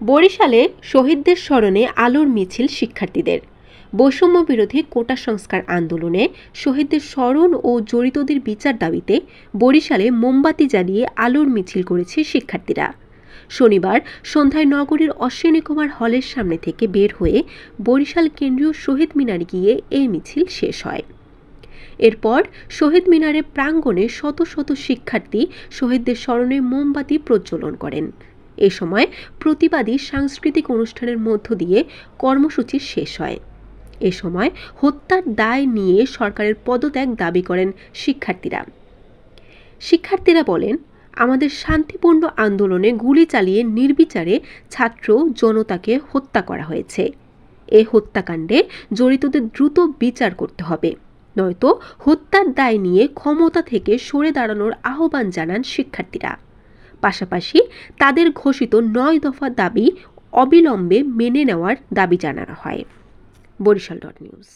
বরিশালে শহীদদের স্মরণে আলোর মিছিল শিক্ষার্থীদের। বৈষম্য বিরোধী কোটা সংস্কার আন্দোলনে শহীদদের স্মরণ ও জড়িতদের বিচার দাবিতে বরিশালে মোমবাতি জ্বালিয়ে আলোর মিছিল করেছে শিক্ষার্থীরা। শনিবার সন্ধ্যায় নগরীর অশ্বিনী কুমার হলের সামনে থেকে বের হয়ে বরিশাল কেন্দ্রীয় শহীদ মিনারে গিয়ে এই মিছিল শেষ হয়। এরপর শহীদ মিনারের প্রাঙ্গণে শত শত শিক্ষার্থী শহীদদের স্মরণে মোমবাতি প্রজ্বলন করেন। এ সময় প্রতিবাদী সাংস্কৃতিক অনুষ্ঠানের মধ্য দিয়ে কর্মসূচি শেষ হয়। এ সময় হত্যার দায় নিয়ে সরকারের পদত্যাগ দাবি করেন শিক্ষার্থীরা। শিক্ষার্থীরা বলেন, আমাদের শান্তিপূর্ণ আন্দোলনে গুলি চালিয়ে নির্বিচারে ছাত্র জনতাকে হত্যা করা হয়েছে। এ হত্যাকাণ্ডে জড়িতদের দ্রুত বিচার করতে হবে। নয়তো হত্যার দায় নিয়ে ক্ষমতা থেকে সরে দাঁড়ানোর আহ্বান জানান শিক্ষার্থীরা। পাশাপাশি তাদের ঘোষিত নয় দফা দাবি অবিলম্বে মেনে নেওয়ার দাবি জানানো হয়। Barishal dot news.